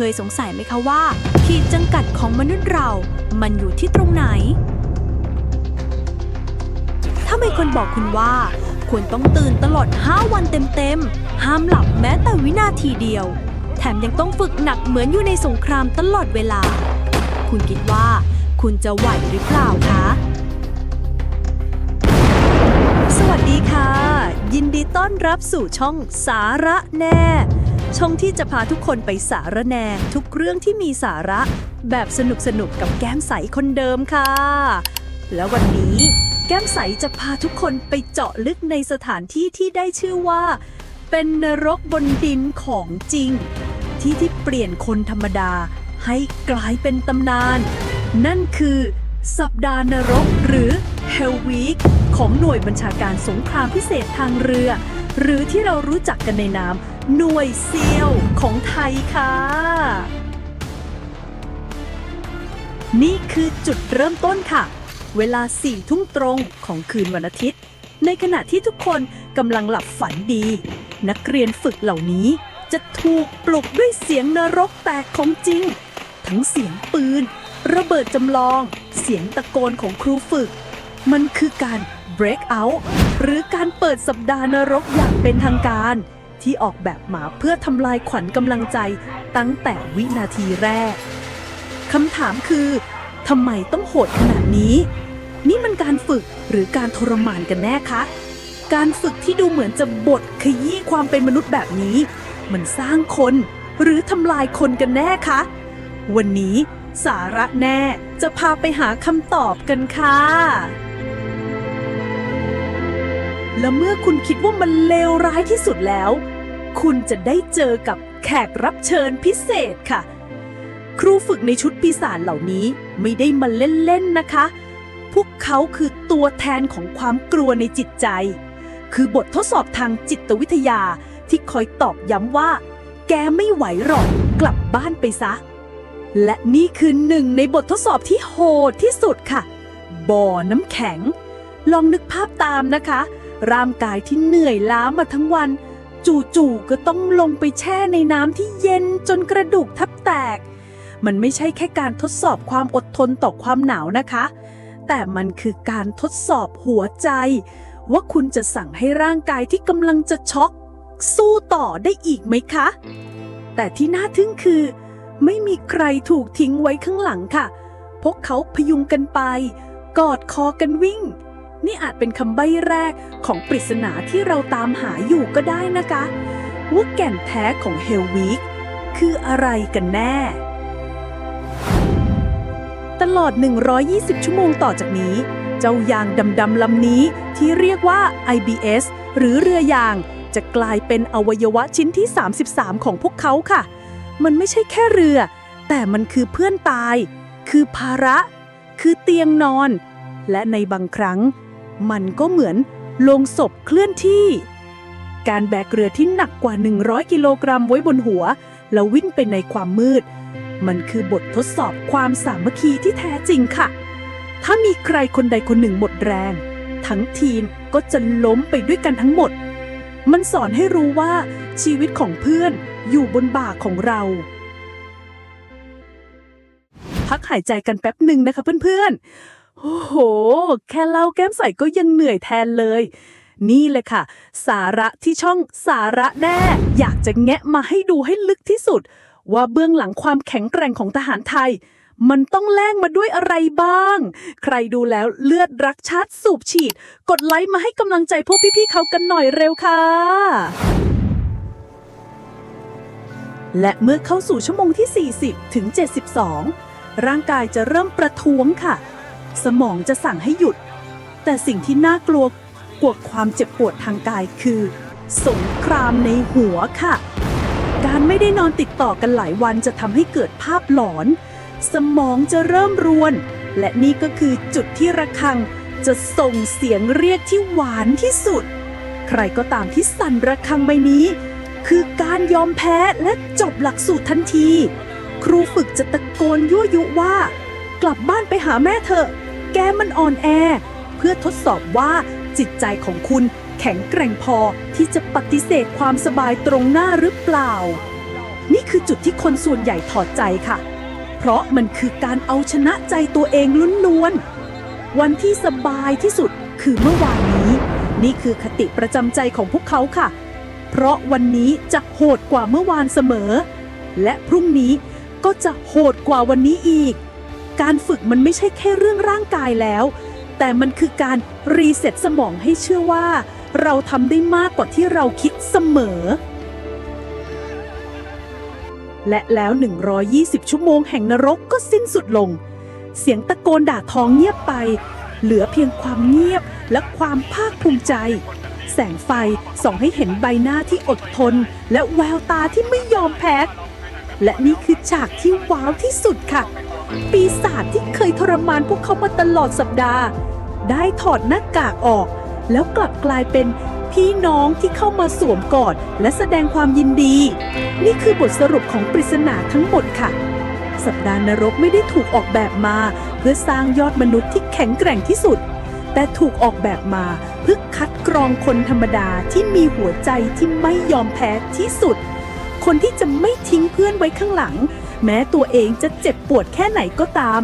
เคยสงสัยไหมคะว่า ขีดจำกัดของมนุษย์เรา มันอยู่ที่ตรงไหน ถ้ามีคนบอกคุณว่า ควรต้องตื่นตลอด 5 วันเต็มๆ ห้ามหลับแม้แต่วินาทีเดียว แถมยังต้องฝึกหนักเหมือนอยู่ในสงครามตลอดเวลา คุณคิดว่า คุณจะไหวหรือเปล่าคะ สวัสดีค่ะ ยินดีต้อนรับสู่ช่องสาระแน่ ช่องที่จะพาทุกคนไปสาระแน่ทุกเรื่องที่มีสาระ แบบสนุกสนุกกับแก้มใสคนเดิมค่ะ แล้ววันนี้ แก้มใสจะพาทุกคนไปเจาะลึกในสถานที่ที่ได้ชื่อว่า เป็นนรกบนดินของจริง ที่ที่เปลี่ยนคนธรรมดาให้กลายเป็นตำนาน นั่นคือ สัปดาห์นรกหรือ Hell Week ของหน่วยบัญชาการสงครามพิเศษทางเรือ หรือที่เรารู้จักกันในนาม หน่วยเซียวของไทยค่ะ นี่คือจุดเริ่มต้นค่ะ เวลาสี่ทุ่มตรงของคืนวันอาทิตย์ ในขณะที่ทุกคนกำลังหลับฝันดี นักเรียนฝึกเหล่านี้ จะถูกปลุกด้วยเสียงนรกแตกของจริง ทั้งเสียงปืน ระเบิดจำลอง เสียงตะโกนของครูฝึก มันคือการ break out หรือการเปิดสัปดาห์นรกอย่างเป็นทางการ ที่ออกแบบมาเพื่อทำลายขวัญกำลังใจตั้งแต่วินาทีแรกคำถามคือทำไมต้องโหดขนาดนี้ นี่มันการฝึกหรือการทรมานกันแน่คะ การฝึกที่ดูเหมือนจะบดขยี้ความเป็นมนุษย์แบบนี้ มันสร้างคนหรือทำลายคนกันแน่คะ วันนี้สาระแน่จะพาไปหาคำตอบกันค่ะ และเมื่อคุณคิดว่ามันเลวร้ายที่สุดแล้ว คุณจะได้เจอกับแขกรับเชิญพิเศษค่ะ ครูฝึกในชุดปีศาจเหล่านี้ไม่ได้มาเล่นๆนะคะ พวกเขาคือตัวแทนของความกลัวในจิตใจ คือบททดสอบทางจิตวิทยาที่คอยตอกย้ำว่า แกไม่ไหวหรอกกลับบ้านไปซะ และนี่คือหนึ่งในบททดสอบที่โหดที่สุดค่ะ บ่อน้ำแข็ง ลองนึกภาพตามนะคะ ร่างกายที่เหนื่อยล้ามาทั้งวัน จู่ๆก็ต้องลงไปแช่ในน้ำที่เย็นจนกระดูกแทับแตก มันไม่ใช่แค่การทดสอบความอดทนต่อความหนาวนะคะ แต่มันคือการทดสอบหัวใจ ว่าคุณจะสั่งให้ร่างกายที่กำลังจะช็อก สู้ต่อได้อีกไหมคะ แต่ที่น่าทึ่งคือ ไม่มีใครถูกทิ้งไว้ข้างหลังค่ะ พวกเขาพยุงกันไป กอดคอกันวิ่ง นี่อาจเป็นคำใบ้แรกของปริศนาที่เราตามหาอยู่ก็ได้นะคะว่าแก่นแท้ของเฮลวีคคืออะไรกันแน่ ตลอด 120 ชั่วโมงต่อจากนี้ เจ้ายางดำๆลำนี้ที่เรียกว่า IBS หรือเรือยาง จะกลายเป็นอวัยวะชิ้นที่ 33 ของพวกเขาค่ะ มันไม่ใช่แค่เรือ แต่มันคือเพื่อนตาย คือภาระ คือเตียงนอน และในบางครั้ง มันก็เหมือนโลงศพเคลื่อนที่ การแบกเรือที่หนักกว่า 100 กิโลกรัมไว้บนหัว แล้ววิ่งไปในความมืด มันคือบททดสอบความสามัคคีที่แท้จริงค่ะ ถ้ามีใครคนใดคนหนึ่งหมดแรง ทั้งทีมก็จะล้มไปด้วยกันทั้งหมด มันสอนให้รู้ว่าชีวิตของเพื่อนอยู่บนบ่าของเรา พักหายใจกันแป๊บหนึ่งนะคะเพื่อนๆ โอ้โห แค่เล่าแก้มใสก็ยังเหนื่อยแทนเลย นี่เลยค่ะ สาระที่ช่องสาระแน่ อยากจะแงะมาให้ดูให้ลึกที่สุด ว่าเบื้องหลังความแข็งแกร่งของทหารไทย มันต้องแลกมาด้วยอะไรบ้าง ใครดูแล้วเลือดรักชาติสูบฉีด กดไลค์มาให้กำลังใจพวกพี่ๆเขากันหน่อยเร็วค่ะและเมื่อเข้าสู่ชั่วโมงที่ 40 ถึง 72 ร่างกายจะเริ่มประท้วงค่ะ สมองจะสั่งให้หยุด แต่สิ่งที่น่ากลัวกว่าความเจ็บปวดทางกายคือ สงครามในหัวค่ะ การไม่ได้นอนติดต่อกันหลายวันจะทำให้เกิดภาพหลอน สมองจะเริ่มรวน และนี่ก็คือจุดที่ระฆังจะส่งเสียงเรียกที่หวานที่สุด ใครก็ตามที่สั่นระฆังใบนี้ คือการยอมแพ้และจบหลักสูตรทันที ครูฝึกจะตะโกนยั่วยุว่า กลับบ้านไปหาแม่เถอะ แก้มันอ่อนแอ เพื่อทดสอบว่าจิตใจของคุณแข็งแกร่งพอที่จะปฏิเสธความสบายตรงหน้าหรือเปล่า นี่คือจุดที่คนส่วนใหญ่ถอดใจค่ะ เพราะมันคือการเอาชนะใจตัวเองล้วนๆ วันที่สบายที่สุดคือเมื่อวานนี้ นี่คือคติประจำใจของพวกเขาค่ะ เพราะวันนี้จะโหดกว่าเมื่อวานเสมอ และพรุ่งนี้ก็จะโหดกว่าวันนี้อีก การฝึกมันไม่ใช่แค่เรื่องร่างกายแล้ว แต่มันคือการรีเซ็ตสมองให้เชื่อว่า เราทำได้มากกว่าที่เราคิดเสมอ และแล้ว 120 ชั่วโมงแห่งนรกก็สิ้นสุดลง เสียงตะโกนด่าทองเงียบไป เหลือเพียงความเงียบและความภาคภูมิใจ แสงไฟส่องให้เห็นใบหน้าที่อดทน และแววตาที่ไม่ยอมแพ้และนี่คือฉากที่ว้าวที่สุดค่ะ ปีศาจที่เคยทรมานพวกเขามาตลอดสัปดาห์ ได้ถอดหน้ากากออก แล้วกลับกลายเป็นพี่น้องที่เข้ามาสวมกอดและแสดงความยินดี นี่คือบทสรุปของปริศนาทั้งหมดค่ะ สัปดาห์นรกไม่ได้ถูกออกแบบมา เพื่อสร้างยอดมนุษย์ที่แข็งแกร่งที่สุด แต่ถูกออกแบบมาเพื่อคัดกรองคนธรรมดาที่มีหัวใจที่ไม่ยอมแพ้ที่สุด คนที่จะไม่ทิ้งเพื่อนไว้ข้างหลัง แม้ตัวเองจะเจ็บปวดแค่ไหนก็ตาม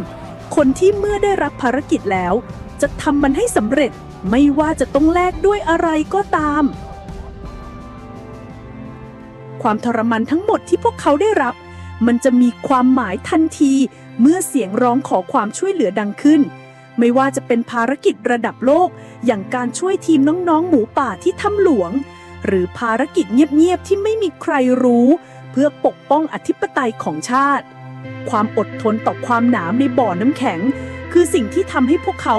คนที่เมื่อได้รับภารกิจแล้ว จะทำมันให้สำเร็จไม่ว่าจะต้องแลกด้วยอะไรก็ตาม ความทรมานทั้งหมดที่พวกเขาได้รับ มันจะมีความหมายทันทีเมื่อเสียงร้องขอความช่วยเหลือดังขึ้น ไม่ว่าจะเป็นภารกิจระดับโลก อย่างการช่วยทีมน้องๆ หมูป่าที่ถ้ำหลวง หรือภารกิจเงียบๆที่ไม่มีใครรู้ เพื่อปกป้องอธิปไตยของชาติ ความอดทนต่อความหนาวในบ่อน้ำแข็ง คือสิ่งที่ทำให้พวกเขา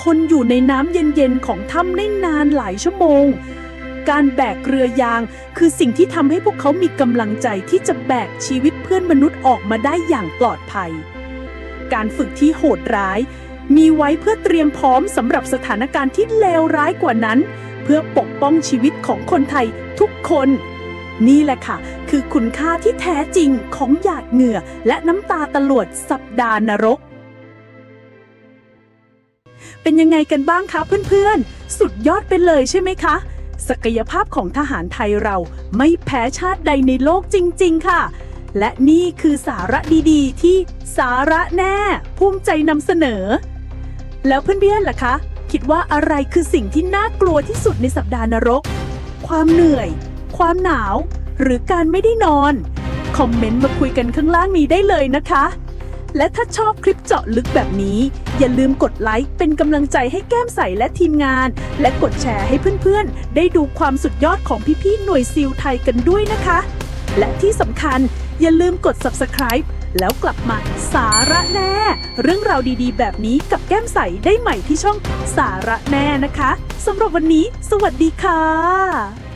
ทนอยู่ในน้ำเย็นๆของถ้ำได้นานหลายชั่วโมง การแบกเรือยาง คือสิ่งที่ทำให้พวกเขามีกำลังใจที่จะแบกชีวิตเพื่อนมนุษย์ออกมาได้อย่างปลอดภัย การฝึกที่โหดร้าย มีไว้เพื่อเตรียมพร้อมสำหรับสถานการณ์ที่เลวร้ายกว่านั้น เพื่อปกป้องชีวิตของคนไทยทุกคน นี่แหละค่ะ คือคุณค่าที่แท้จริงของหยาดเหงื่อ และน้ำตาตลวดสัปดาห์นรก เป็นยังไงกันบ้างคะเพื่อนๆ สุดยอดไปเลยใช่ไหมคะ ศักยภาพของทหารไทยเราไม่แพ้ชาติใดในโลกจริง ๆ ค่ะ และนี่คือสาระดีๆ ที่สาระแน่ ภูมิใจนำเสนอ แล้วเพื่อนๆล่ะคะ คิดว่าอะไรคือสิ่งที่น่ากลัวที่สุดในสัปดาห์นรก ความเหนื่อย ความหนาว หรือการไม่ได้นอน คอมเมนต์มาคุยกันข้างล่างนี้ได้เลยนะคะ และถ้าชอบคลิปเจาะลึกแบบนี้ อย่าลืมกดไลค์เป็นกำลังใจให้แก้มใสและทีมงาน และกดแชร์ให้เพื่อนๆ ได้ดูความสุดยอดของพี่ๆหน่วยซิลไทยกันด้วยนะคะ และที่สำคัญอย่าลืมกด subscribe แล้วกลับมาสาระแน่ เรื่องราวดีๆ แบบนี้กับแก้มใสได้ใหม่ที่ช่องสาระแน่นะคะสำหรับวันนี้ สวัสดีค่ะ